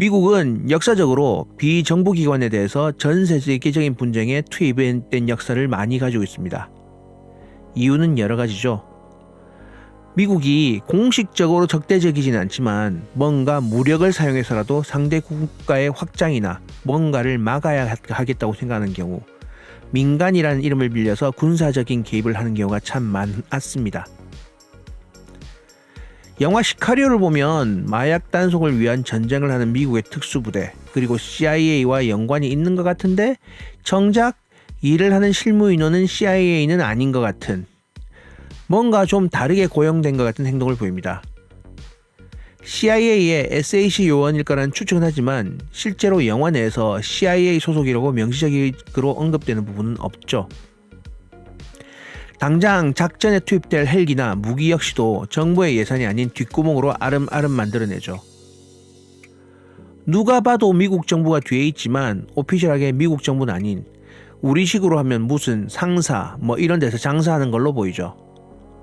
미국은 역사적으로 비정부 기관에 대해서 전 세계적인 분쟁에 투입된 역사를 많이 가지고 있습니다. 이유는 여러 가지죠. 미국이 공식적으로 적대적이진 않지만 뭔가 무력을 사용해서라도 상대 국가의 확장이나 뭔가를 막아야 하- 하겠다고 생각하는 경우 민간이라는 이름을 빌려서 군사적인 개입을 하는 경우가 참 많았습니다. 영화 시카리오를 보면 마약 단속을 위한 전쟁을 하는 미국의 특수부대 그리고 CIA와 연관이 있는 것 같은데 정작 일을 하는 실무 인원은 CIA는 아닌 것 같은 뭔가 좀 다르게 고용된 것 같은 행동을 보입니다. CIA의 SAC 요원일 거라는 추측은 하지만 실제로 영화 내에서 CIA 소속이라고 명시적으로 언급되는 부분은 없죠. 당장 작전에 투입될 헬기나 무기 역시도 정부의 예산이 아닌 뒷구멍으로 아름아름 만들어내죠. 누가 봐도 미국 정부가 뒤에 있지만 오피셜하게 미국 정부는 아닌 우리식으로 하면 무슨 상사 뭐 이런 데서 장사하는 걸로 보이죠.